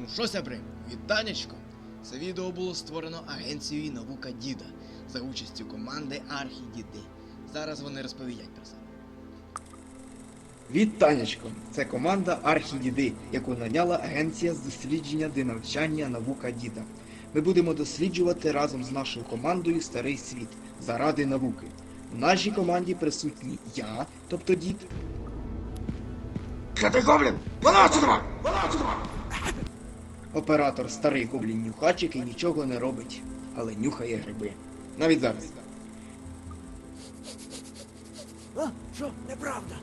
Ну що, сябри, вітанечко! Це відео було створено агенцією Наука Діда за участю команди Архідіди. Зараз вони розповідять про себе. Вітанечко! Це команда Архідіди, яку наняла агенція з дослідження де навчання наука діда. Ми будемо досліджувати разом з нашою командою старий світ заради науки. В нашій команді присутні я, тобто дід, Клятий гоблін! Вона отсюда! Вона отсюда! Оператор старий гоблін нюхач, який нічого не робить, але нюхає гриби. Навіть зараз. А, що, неправда?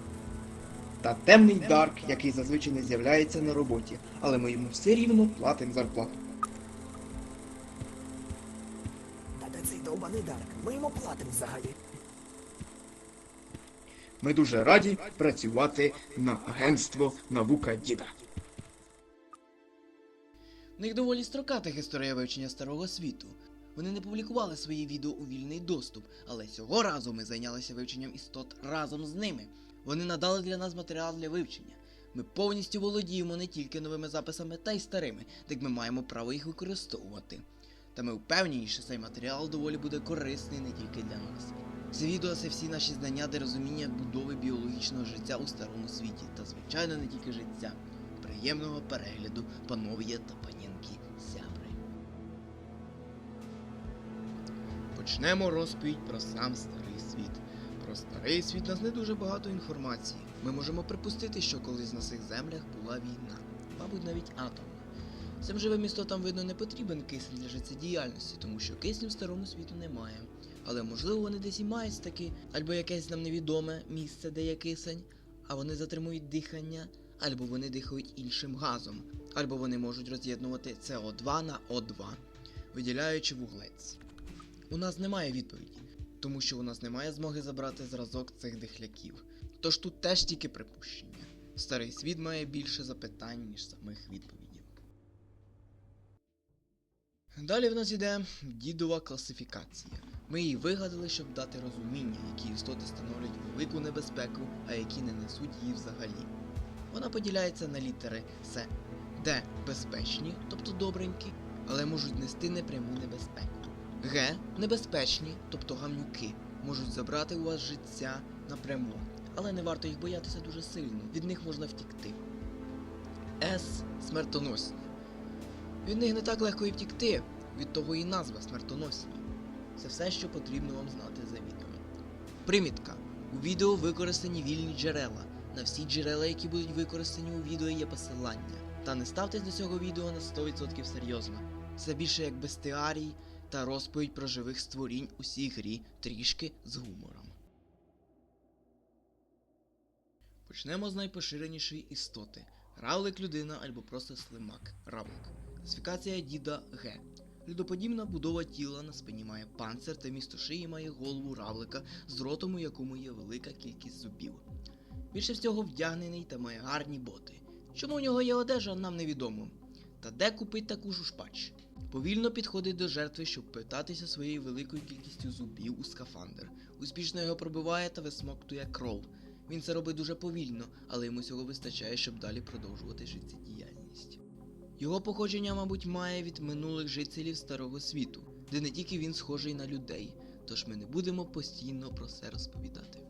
Та темний Дарк, який зазвичай не з'являється на роботі, але ми йому все рівно платимо зарплату. Та де цей довбаний Дарк? Ми йому платимо взагалі. Ми дуже раді працювати на агентство наука діда. У них доволі строката історія вивчення старого світу. Вони не публікували свої відео у вільний доступ, але цього разу ми зайнялися вивченням істот разом з ними. Вони надали для нас матеріал для вивчення. Ми повністю володіємо не тільки новими записами, та й старими, так ми маємо право їх використовувати. Та ми впевнені, що цей матеріал доволі буде корисний не тільки для нас. Це відео це всі наші знання та розуміння будови біологічного життя у старому світі, та звичайно не тільки життя. Приємного перегляду, панов'є та панінки сябри. Почнемо розповідь про сам старий світ. Про старий світ нас не дуже багато інформації. Ми можемо припустити, що колись на цих землях була війна, мабуть, навіть атомна. Цим живим істотам, видно, не потрібен кисень для життєдіяльності, тому що кисню в старому світу немає. Але можливо вони десь і мають таки, або якесь нам невідоме місце, де є кисень, а вони затримують дихання, або вони дихають іншим газом, або вони можуть роз'єднувати СО2 на О2, виділяючи вуглець. У нас немає відповіді, тому що у нас немає змоги забрати зразок цих дихляків. Тож тут теж тільки припущення. Старий світ має більше запитань, ніж самих відповідей. Далі в нас іде дідова класифікація. Ми її вигадали, щоб дати розуміння, які істоти становлять велику небезпеку, а які не несуть її взагалі. Вона поділяється на літери С, Д безпечні, тобто добренькі, але можуть нести непряму небезпеку. Г небезпечні, тобто гамнюки, можуть забрати у вас життя напряму, але не варто їх боятися дуже сильно, від них можна втікти. С смертоносні. Від них не так легко і втікти, від того і назва смертоносні. Це все, що потрібно вам знати за відео. Примітка. У відео використані вільні джерела. На всі джерела, які будуть використані у відео, є посилання. Та не ставтесь до цього відео на 100% серйозно. Це більше як бестіарій та розповідь про живих створінь у цій грі трішки з гумором. Почнемо з найпоширенішої істоти. Равлик людина або просто слимак. Равлик. Класифікація діда Г. Людоподібна будова тіла на спині має панцир та місто шиї має голову равлика з ротом, у якому є велика кількість зубів. Більше всього вдягнений та має гарні боти. Чому у нього є одежа, нам невідомо. Та де купить таку жушпач? Повільно підходить до жертви, щоб питатися своєю великою кількістю зубів у скафандр. Успішно його пробиває та висмоктує кров. Він це робить дуже повільно, але йому цього вистачає, щоб далі продовжувати життєдіяльність. Його походження, мабуть, має від минулих жителів Старого світу, де не тільки він схожий на людей, тож ми не будемо постійно про це розповідати.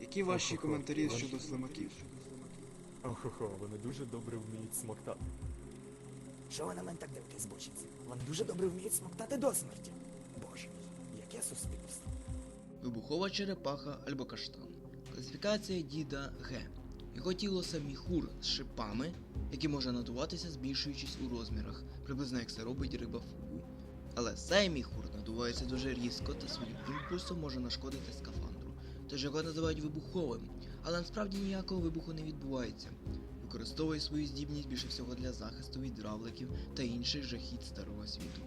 Які ваші коментарі щодо слимаків? Охо-хо, вони дуже добре вміють смоктати. Що ви на мене так дивитесь, бочинці? Вони дуже добре вміють смоктати до смерті. Боже мій, яке суспільство. Вибухова черепаха або каштан. Класифікація діда Г. Його тіло це міхур з шипами, які може надуватися, збільшуючись у розмірах, приблизно як це робить риба фугу. Але цей міхур надувається дуже різко та своїм імпульсом може нашкодити скафандру, тож його називають вибуховим, але насправді ніякого вибуху не відбувається. Використовує свою здібність більше всього для захисту від равликів та інших жахіт старого світу.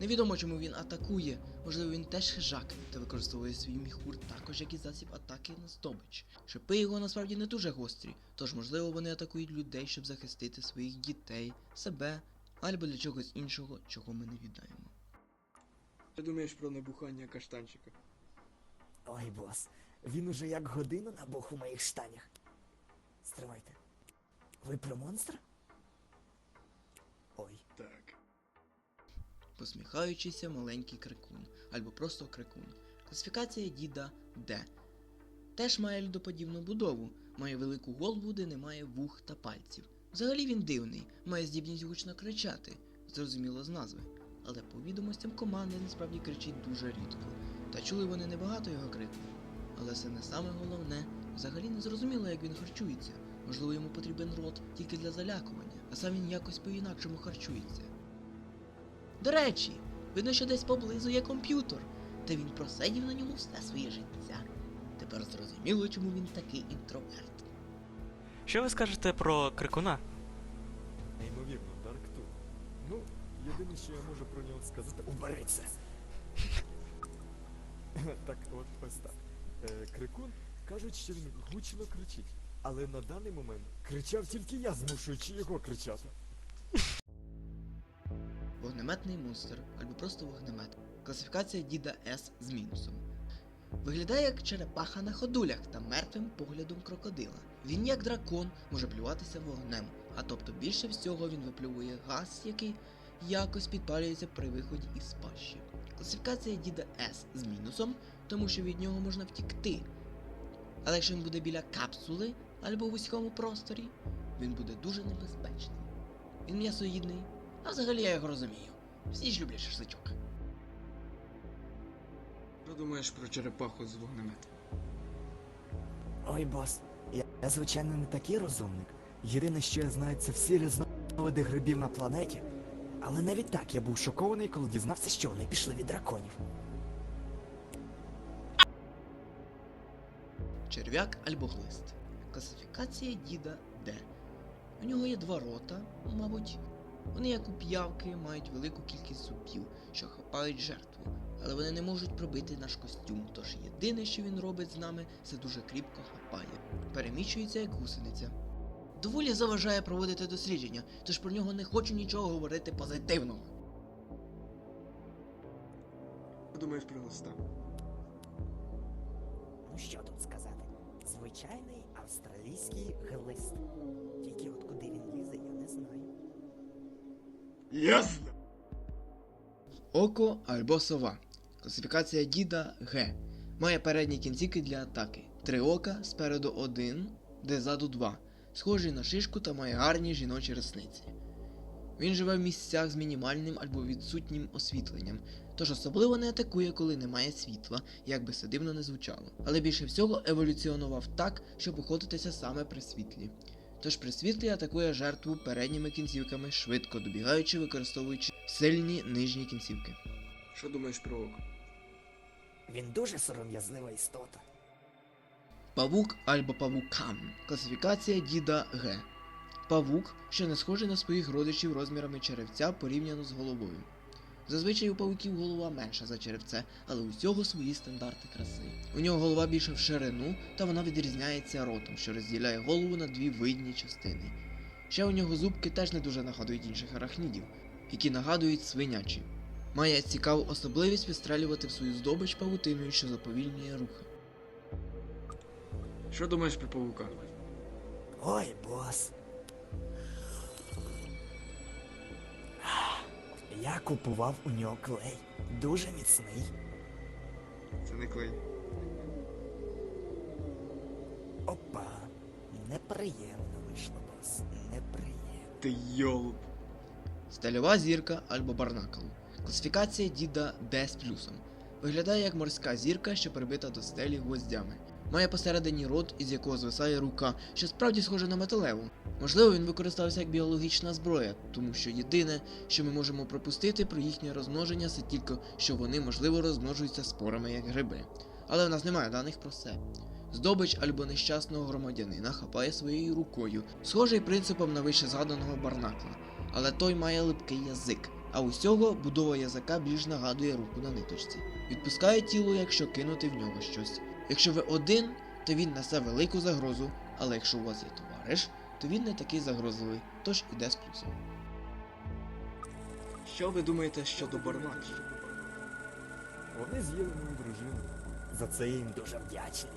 Невідомо, чому він атакує, можливо, він теж хижак та використовує свій міхур також як і засіб атаки на здобич. Шипи його насправді не дуже гострі, тож можливо вони атакують людей, щоб захистити своїх дітей, себе або для чогось іншого, чого ми не відаємо. Що думаєш про набухання каштанчика? Ой, бос, він уже як годину набух у моїх штанях. Стривайте. Ви про монстра? посміхаючийся маленький крикун, або просто крикун. Класифікація діда Д. Теж має людоподібну будову, має велику голову, де немає вух та пальців. Взагалі він дивний, має здібність гучно кричати, зрозуміло з назви. Але по відомостям команди насправді кричить дуже рідко. Та чули вони небагато його крику. Але це не саме головне, взагалі не зрозуміло, як він харчується. Можливо, йому потрібен рот тільки для залякування, а сам він якось по-інакшому харчується. До речі, видно, що десь поблизу є комп'ютер, та він просидів на ньому все своє життя. Тепер зрозуміло, чому він такий інтроверт. Що ви скажете про крикуна? Неймовірно, Дарк тут. Ну, єдине, що я можу про нього сказати. Убери так, от ось так. Е, крикун кажуть, що він гучно кричить. Але на даний момент кричав тільки я, змушуючи його кричати. Вогнеметний монстр або просто вогнемет. Класифікація діда С з мінусом. Виглядає як черепаха на ходулях та мертвим поглядом крокодила. Він, як дракон, може плюватися вогнем, а тобто більше всього він виплювує газ, який якось підпалюється при виході із пащі. Класифікація діда С з мінусом, тому що від нього можна втікти. Але якщо він буде біля капсули або в вузькому просторі, він буде дуже небезпечним. Він м'ясоїдний, а взагалі я його розумію. Всі ж люблять шашличок. Що думаєш про черепаху з вогнеметом? Ой, бос, я, я звичайно не такий розумник. Єдине, що я знаю, це всі різновиди грибів на планеті. Але навіть так я був шокований, коли дізнався, що вони пішли від драконів. Черв'як або глист. Класифікація діда Д. У нього є два рота, мабуть. Вони, як у п'явки, мають велику кількість зубів, що хапають жертву, але вони не можуть пробити наш костюм, тож єдине, що він робить з нами, це дуже кріпко хапає. Переміщується як гусениця. Доволі заважає проводити дослідження, тож про нього не хочу нічого говорити позитивного. Думаєш про листа? Ну що тут сказати? Звичайний австралійський глист. Тільки от куди він лізе, я не знаю. Ясно. Око або сова. Класифікація діда Г. Має передні кінцівки для атаки. Три ока, спереду один, де ззаду два. Схожий на шишку та має гарні жіночі ресниці. Він живе в місцях з мінімальним або відсутнім освітленням, тож особливо не атакує, коли немає світла, як би це дивно не звучало. Але більше всього еволюціонував так, щоб охотитися саме при світлі. Тож при світлі атакує жертву передніми кінцівками, швидко добігаючи, використовуючи сильні нижні кінцівки. Що думаєш про око? Він дуже сором'язлива істота. Павук або павукам. Класифікація діда Г. Павук, що не схожий на своїх родичів розмірами черевця порівняно з головою. Зазвичай у павуків голова менша за черевце, але у всього свої стандарти краси. У нього голова більше в ширину, та вона відрізняється ротом, що розділяє голову на дві видні частини. Ще у нього зубки теж не дуже нагадують інших арахнідів, які нагадують свинячі. Має цікаву особливість вистрелювати в свою здобич павутиною, що заповільнює рухи. Що думаєш про павука? Ой, бос. Я купував у нього клей. Дуже міцний. Це не клей. Опа. Неприємно вийшло, бос. Неприємно. Ти йолуп. Стальова зірка або барнакл. Класифікація діда D з плюсом. Виглядає як морська зірка, що прибита до стелі гвоздями. Має посередині рот, із якого звисає рука, що справді схоже на металеву. Можливо, він використався як біологічна зброя, тому що єдине, що ми можемо пропустити про їхнє розмноження, це тільки, що вони, можливо, розмножуються спорами як гриби. Але в нас немає даних про це. Здобич або нещасного громадянина хапає своєю рукою, схожий принципом на вище згаданого барнакла але той має липкий язик, а усього будова язика більш нагадує руку на ниточці. Відпускає тіло, якщо кинути в нього щось. Якщо ви один, то він несе велику загрозу, але якщо у вас є товариш, то він не такий загрозливий, тож іде з плюсом. Що ви думаєте щодо барнаклів? Вони з'їли мою дружину. За це я їм дуже вдячний.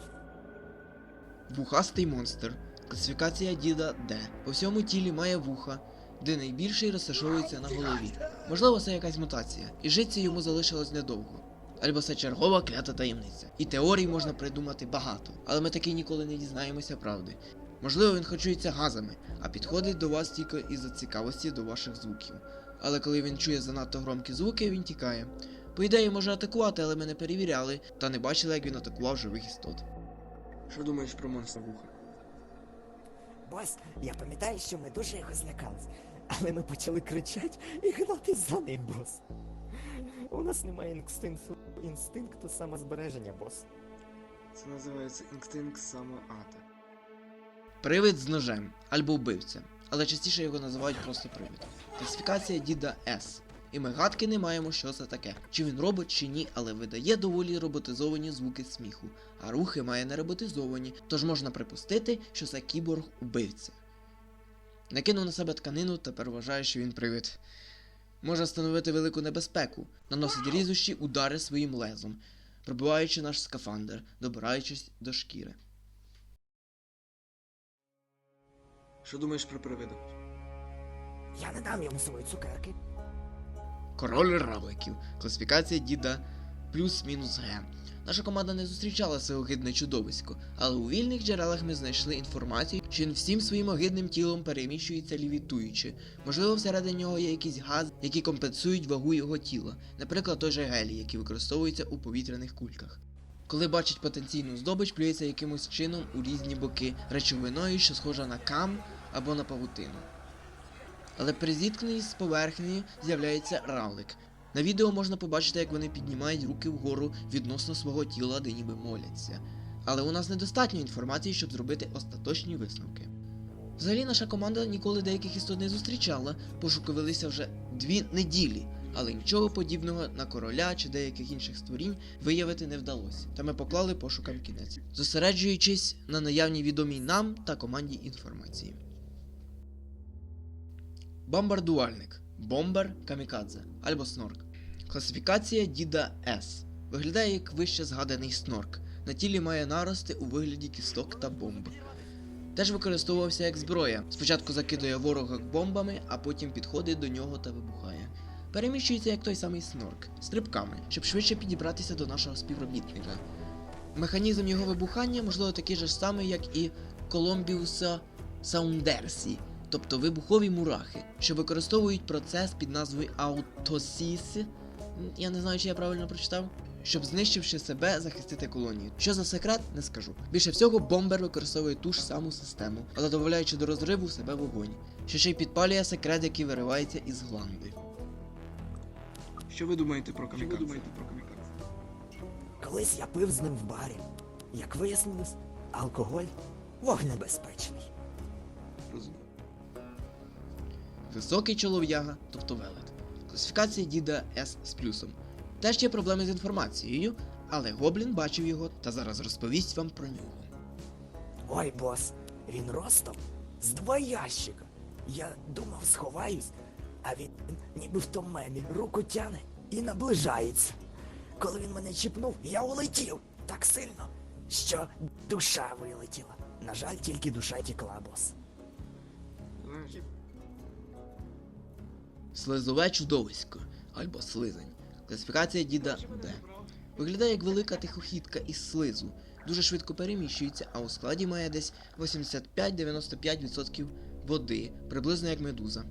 Вухастий монстр. Класифікація діда Д. По всьому тілі має вуха, де найбільший розташовується на голові. Можливо, це якась мутація, і житися йому залишилось недовго. Або це чергова клята таємниця. І теорій можна придумати багато, але ми таки ніколи не дізнаємося правди. Можливо, він харчується газами, а підходить до вас тільки із-за цікавості до ваших звуків. Але коли він чує занадто громкі звуки, він тікає. По ідеї може атакувати, але ми не перевіряли та не бачили, як він атакував живих істот. Що думаєш про монстра вуха? Бос, я пам'ятаю, що ми дуже його злякались, але ми почали кричати і гнатись за ним, бос. У нас немає інстинкту, інстинкту самозбереження, бос. Це називається інстинкт самоата. Привид з ножем або вбивця, але частіше його називають просто привид. Класифікація діда С. І ми гадки не маємо, що це таке. Чи він робот, чи ні, але видає доволі роботизовані звуки сміху, а рухи має не роботизовані, тож можна припустити, що це кіборг убивця. Накинув на себе тканину, тепер вважає, що він привид. Може становити велику небезпеку, наносить різущі удари своїм лезом, пробиваючи наш скафандр, добираючись до шкіри. Що думаєш про привида? Я не дам йому свої цукерки. Король равликів. Класифікація діда плюс-мінус Г. Наша команда не зустрічала це огидне чудовисько, але у вільних джерелах ми знайшли інформацію, що він всім своїм огидним тілом переміщується лівітуючи. Можливо, всередині нього є якісь гази, які компенсують вагу його тіла, наприклад, той же гелій, який використовується у повітряних кульках. Коли бачить потенційну здобич, плюється якимось чином у різні боки, речовиною, що схожа на кам або на павутину. Але при зіткненні з поверхнею з'являється равлик. На відео можна побачити, як вони піднімають руки вгору відносно свого тіла, де ніби моляться. Але у нас недостатньо інформації, щоб зробити остаточні висновки. Взагалі наша команда ніколи деяких істот не зустрічала, пошуки велися вже дві неділі, але нічого подібного на короля чи деяких інших створінь виявити не вдалося, та ми поклали пошукам кінець, зосереджуючись на наявній відомій нам та команді інформації. Бомбардувальник, бомбер, камікадзе або снорк. Класифікація діда С. Виглядає як вище згаданий снорк. На тілі має нарости у вигляді кісток та бомб. Теж використовувався як зброя. Спочатку закидує ворога бомбами, а потім підходить до нього та вибухає. Переміщується як той самий снорк, стрибками, щоб швидше підібратися до нашого співробітника. Механізм його вибухання, можливо, такий же самий, як і Коломбіуса Саундерсі, тобто вибухові мурахи, що використовують процес під назвою аутосіс. Я не знаю, чи я правильно прочитав. Щоб знищивши себе, захистити колонію. Що за секрет, не скажу. Більше всього, бомбер використовує ту ж саму систему, але додаючи до розриву себе вогонь, що ще й підпалює секрет, який виривається із гланди. Що ви думаєте про камікадзе? Що ви думаєте про камікадзе? Колись я пив з ним в барі. Як вияснилось, алкоголь вогнебезпечний. Розумію. Високий чолов'яга, тобто велет. Класифікація діда С з плюсом. Теж є проблеми з інформацією, але Гоблін бачив його та зараз розповість вам про нього. Ой, бос, він ростом з два ящика. Я думав, сховаюсь, а він ніби втомлений, руку тяне і наближається. Коли він мене чіпнув, я улетів так сильно, що душа вилетіла. На жаль, тільки душа тікла, бос. Слизове чудовисько або слизень. Класифікація діда Д. Виглядає як велика тихохідка із слизу. Дуже швидко переміщується, а у складі має десь 85-95% води, приблизно як медуза.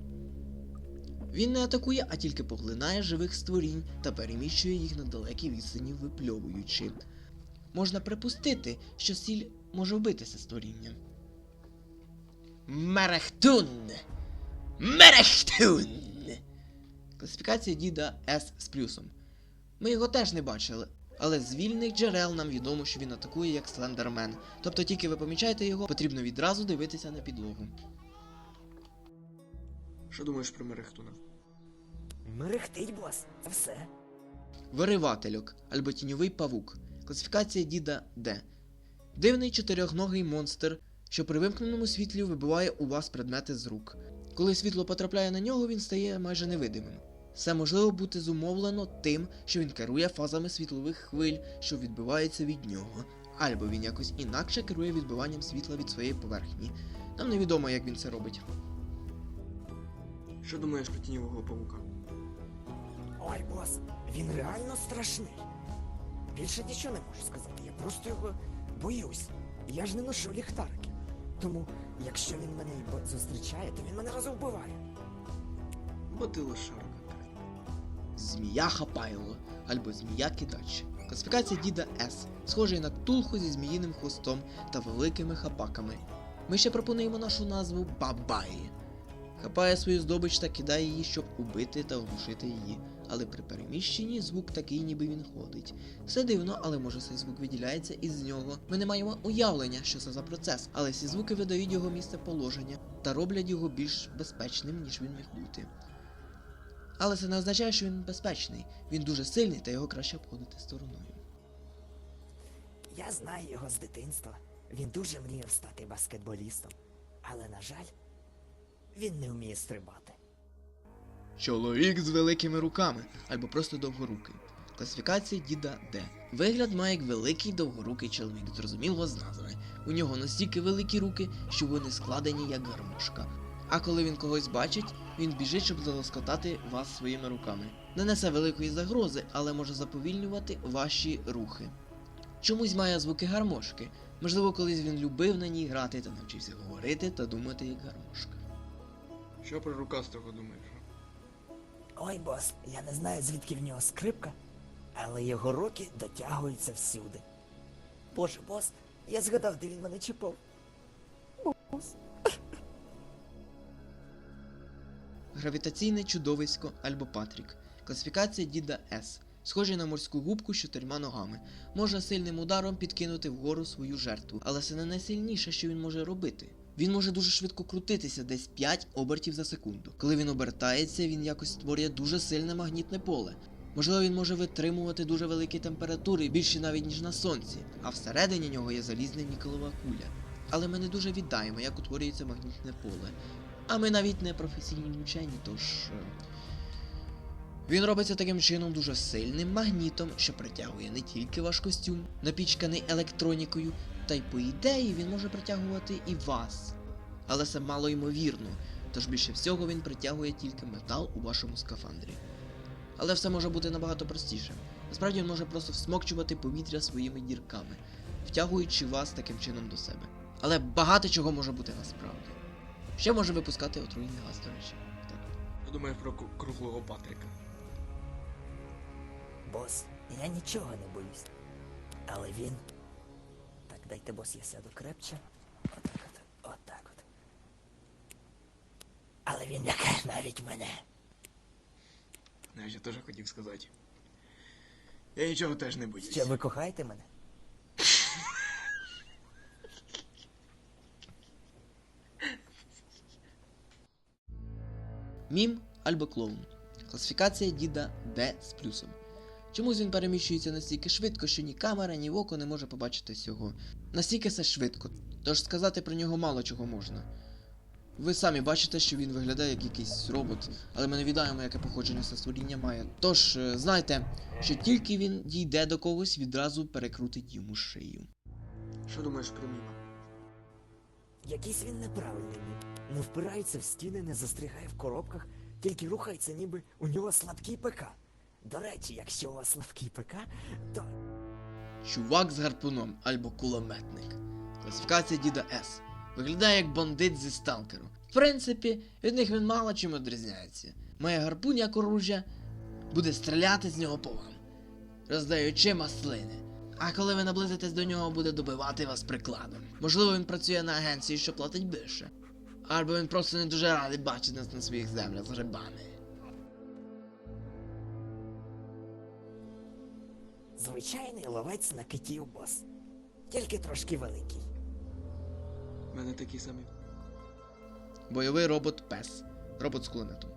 Він не атакує, а тільки поглинає живих створінь та переміщує їх на далекі відстані, випльовуючи. Можна припустити, що сіль може вбити це створіння. Мерехтун! Мерехтун! Класифікація діда С з плюсом. Ми його теж не бачили, але з вільних джерел нам відомо, що він атакує як слендермен. Тобто тільки ви помічаєте його, потрібно відразу дивитися на підлогу. Що думаєш про Мерехтуна? Мерехтить, бос, це все. Виривательок або тіньовий павук. Класифікація діда Д. Дивний чотирьохногий монстр, що при вимкненому світлі вибиває у вас предмети з рук. Коли світло потрапляє на нього, він стає майже невидимим. Це можливо бути зумовлено тим, що він керує фазами світлових хвиль, що відбиваються від нього, або він якось інакше керує відбиванням світла від своєї поверхні. Нам невідомо, як він це робить. Що думаєш про тіньового павука? Ой, бос, він реально страшний. Більше нічого не можу сказати, я просто його боюсь. Я ж не ношу ліхтарики. Тому, якщо він мене бо- зустрічає, то він мене розовбиває. Бо ти лошара. Змія хапайло або змія кидач. Класифікація діда С, схожий на ктулху зі зміїним хвостом та великими хапаками. Ми ще пропонуємо нашу назву Бабаї. Хапає свою здобич та кидає її, щоб убити та оглушити її. Але при переміщенні звук такий, ніби він ходить. Все дивно, але може цей звук виділяється із нього. Ми не маємо уявлення, що це за процес, але ці звуки видають його місце положення та роблять його більш безпечним, ніж він міг бути. Але це не означає, що він безпечний. Він дуже сильний та його краще обходити стороною. Я знаю його з дитинства. Він дуже мріяв стати баскетболістом. Але, на жаль, він не вміє стрибати. Чоловік з великими руками або просто довгорукий. Класифікація діда Д. Вигляд має як великий довгорукий чоловік, зрозуміло з назви. У нього настільки великі руки, що вони складені як гармошка. А коли він когось бачить, він біжить, щоб залоскотати вас своїми руками. Не несе великої загрози, але може заповільнювати ваші рухи. Чомусь має звуки гармошки. Можливо, колись він любив на ній грати та навчився говорити та думати як гармошка. Що про рукастого думаєш? Ой, бос, я не знаю, звідки в нього скрипка, але його руки дотягуються всюди. Боже, бос, я згадав, де він мене чіпав. Гравітаційне чудовисько або Патрік. Класифікація діда С. Схожий на морську губку з чотирма ногами. Може сильним ударом підкинути вгору свою жертву, але це не найсильніше, що він може робити. Він може дуже швидко крутитися, десь 5 обертів за секунду. Коли він обертається, він якось створює дуже сильне магнітне поле. Можливо, він може витримувати дуже великі температури, більші навіть ніж на сонці, а всередині нього є залізна нікелова куля. Але ми не дуже віддаємо, як утворюється магнітне поле. А ми навіть не професійні вчені, тож. е, Він робиться таким чином дуже сильним магнітом, що притягує не тільки ваш костюм, напічканий електронікою, та й по ідеї він може притягувати і вас. Але це мало ймовірно, тож більше всього він притягує тільки метал у вашому скафандрі. Але все може бути набагато простіше. Насправді він може просто всмокчувати повітря своїми дірками, втягуючи вас таким чином до себе. Але багато чого може бути насправді. Ще може випускати отруйний газ, до речі. Так. Що думаєш про круглого Патрика? Бос, я нічого не боюсь. Але він. Дайте бос, я сяду крепче. Отак от. Отак от. Але він лякає навіть мене. Знаєш, я теж хотів сказати. Я нічого теж не боюсь. Що, ви кохаєте мене? Мім або клоун. Класифікація діда Д з плюсом. Чомусь він переміщується настільки швидко, що ні камера, ні око не може побачити цього. Настільки це швидко, тож сказати про нього мало чого можна. Ви самі бачите, що він виглядає як якийсь робот, але ми не відаємо, яке походження це створіння має. Тож, е, знайте, що тільки він дійде до когось, відразу перекрутить йому шию. Що думаєш про міма? Якийсь він неправильний. Не впирається в стіни, не застрягає в коробках, тільки рухається, ніби у нього слабкий ПК. До речі, якщо у вас слабкий ПК, то Чувак з гарпуном або кулеметник. Класифікація діда С. Виглядає як бандит зі сталкеру. В принципі, від них він мало чим відрізняється. Має гарпун як оружя, буде стріляти з нього по вам, роздаючи маслини. А коли ви наблизитесь до нього, буде добивати вас прикладом. Можливо, він працює на агенції, що платить більше. Або він просто не дуже радий бачити нас на своїх землях з грибами. Звичайний ловець на китів бос. Тільки трошки великий. У мене такі самі. Бойовий робот Пес. Робот з кулеметом.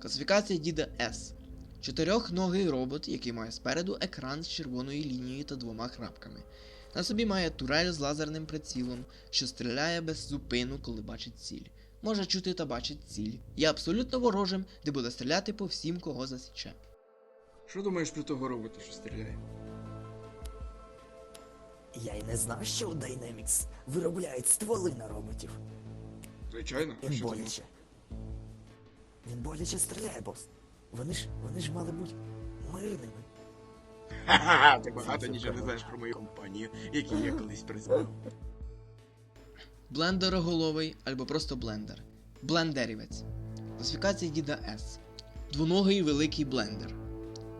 Класифікація діда С. Чотирьохногий робот, який має спереду екран з червоною лінією та двома крапками. На собі має турель з лазерним прицілом, що стріляє без зупину, коли бачить ціль. Може чути та бачить ціль. Є абсолютно ворожим, де буде стріляти по всім, кого засіче. Що думаєш про того робота, що стріляє? Я й не знав, що у Dynamics виробляють стволи на роботів. Звичайно, а Їм що ти боляче. Він боляче стріляє, бос. Вони ж, вони ж мали бути мирними. Ха-ха, ти багато нічого не знаєш про мою компанію, яку я колись признав. Блендероголовий або просто блендер. Блендерівець. Класифікація діда С. Двоногий великий блендер.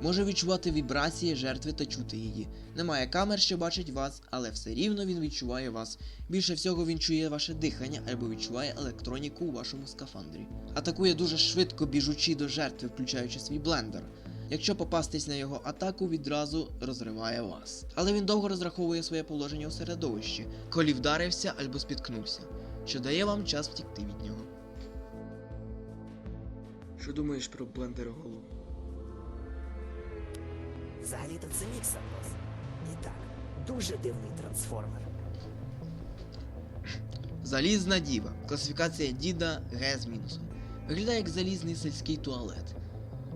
Може відчувати вібрації жертви та чути її. Немає камер, що бачить вас, але все рівно він відчуває вас. Більше всього він чує ваше дихання або відчуває електроніку у вашому скафандрі. Атакує дуже швидко біжучи до жертви, включаючи свій блендер. Якщо попастись на його атаку, відразу розриває вас. Але він довго розраховує своє положення у середовищі, коли вдарився або спіткнувся, що дає вам час втікти від нього. Що думаєш про блендероголову? Взагалі-то це міксер, бос. І так, дуже дивний трансформер. Залізна діва. Класифікація діда Г з мінусом. Виглядає як залізний сільський туалет.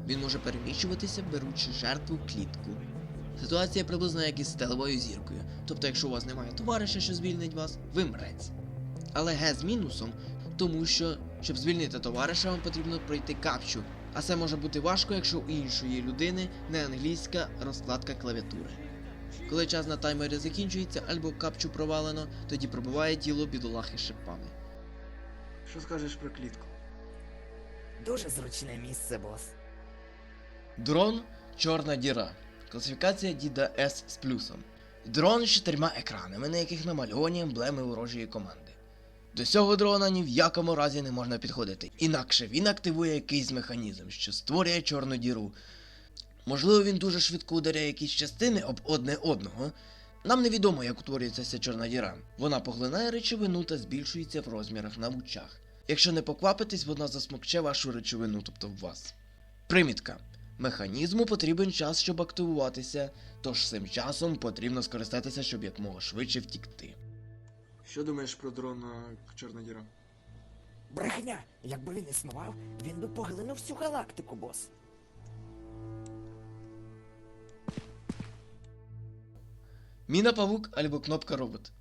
Він може переміщуватися, беручи жертву клітку. Ситуація приблизно як із стелевою зіркою. Тобто, якщо у вас немає товариша, що звільнить вас, ви мрець. Але Г з мінусом, тому що, щоб звільнити товариша, вам потрібно пройти капчу. А це може бути важко, якщо у іншої людини не англійська розкладка клавіатури. Коли час на таймері закінчується або капчу провалено, тоді пробиває тіло бідолахи шипами. Що скажеш про клітку? Дуже зручне місце, бос. Дрон чорна діра. Класифікація діда С з плюсом. Дрон з чотирма екранами, на яких намальовані емблеми ворожої команди. До цього дрона ні в якому разі не можна підходити, інакше він активує якийсь механізм, що створює чорну діру. Можливо, він дуже швидко ударяє якісь частини об одне одного. Нам невідомо, як утворюється ця чорна діра. Вона поглинає речовину та збільшується в розмірах на лучах. Якщо не поквапитись, вона засмокче вашу речовину, тобто в вас. Примітка. Механізму потрібен час, щоб активуватися, тож цим часом потрібно скористатися, щоб якмога швидше втікти. Що думаєш про дрона Чорна діра? Брехня! Якби він існував, він би поглинув всю галактику, бос. Міна павук або кнопка робот.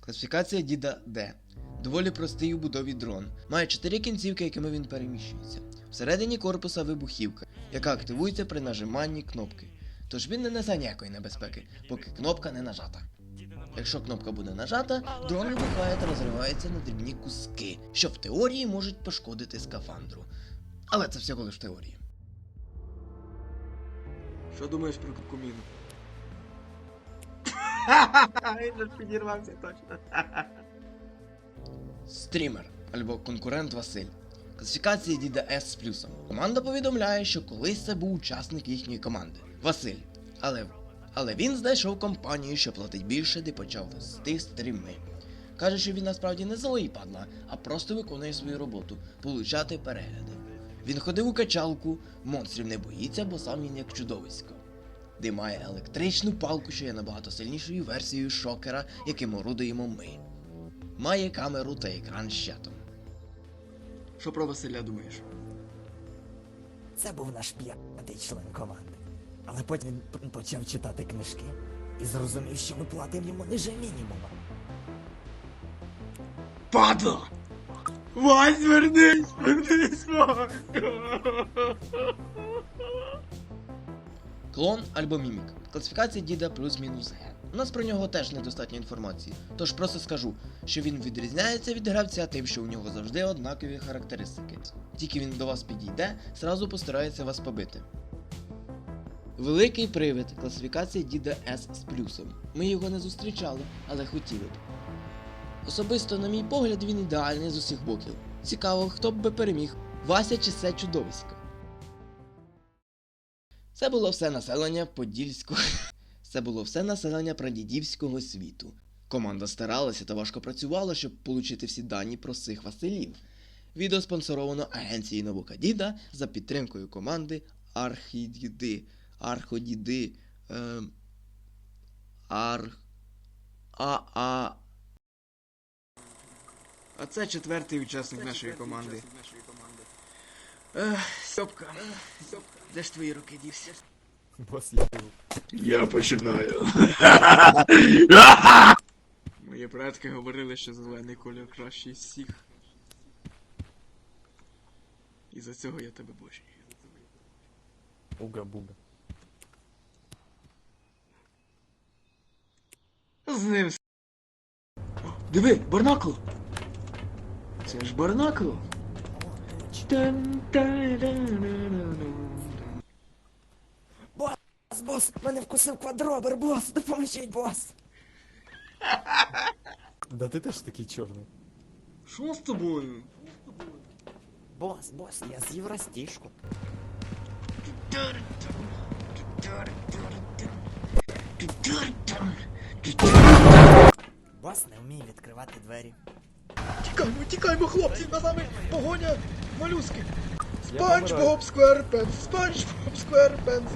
Класифікація діда Д. Доволі простий у будові дрон. Має чотири кінцівки, якими він переміщується. Всередині корпуса вибухівка, яка активується при нажиманні кнопки. Тож він не несе ніякої небезпеки, поки кнопка не нажата. Якщо кнопка буде нажата, дрон вибухає та розривається на дрібні куски, що в теорії можуть пошкодити скафандру. Але це всього лиш теорії. Що думаєш про куміну? Він же підірвався точно. Стрімер або конкурент Василь. Класифікація діда С з плюсом. Команда повідомляє, що колись це був учасник їхньої команди Василь. Але, але він знайшов компанію, що платить більше, де почав вести стріми. Каже, що він насправді не злий падла, а просто виконує свою роботу получати перегляди. Він ходив у качалку, монстрів не боїться, бо сам він як чудовисько. Де має електричну палку, що є набагато сильнішою версією шокера, яким орудуємо ми має камеру та екран з чатом. Що про Василя думаєш? Це був наш п'ятий член команди. Але потім він почав читати книжки і зрозумів, що ми платимо йому ниже мінімума. Падла! Вась, вернись! Вернись, Вась! Клон або мімік. Класифікація діда плюс-мінус Г. У нас про нього теж недостатньо інформації, тож просто скажу, що він відрізняється від гравця тим, що у нього завжди однакові характеристики. Тільки він до вас підійде, зразу постарається вас побити. Великий привид. Класифікація діда С з плюсом. Ми його не зустрічали, але хотіли б. Особисто, на мій погляд, він ідеальний з усіх боків. Цікаво, хто б би переміг, Вася чи це чудовисько. Це було все населення Подільського. Це було все населення прадідівського світу. Команда старалася та важко працювала, щоб отримати всі дані про цих Василів. Відео спонсоровано агенцією Наука Діда за підтримкою команди Архідіди. Арходіди. Ем, Ар. А. А. А це четвертий учасник нашої команди. Ех, Сьопка. Де ж твої руки дівся? Бос, я. Я починаю. Мої предки говорили, що зелений колір кращий з всіх. І за цього я тебе бочу. Уга-буга. З ним. Диви, Барнакл! Це ж Барнакл! Бос, бос, мене вкусив квадробер, бос, допоможіть, бос. Да ти теж такий чорний. Що з тобою? Бос, бос, я з'їв растішку. Бос не вміє відкривати двері. Тікаймо, тікаймо, хлопці, за нами погоня, малюски. Спанч. Боб Скверпенс, Спанч Боб Скверпенс,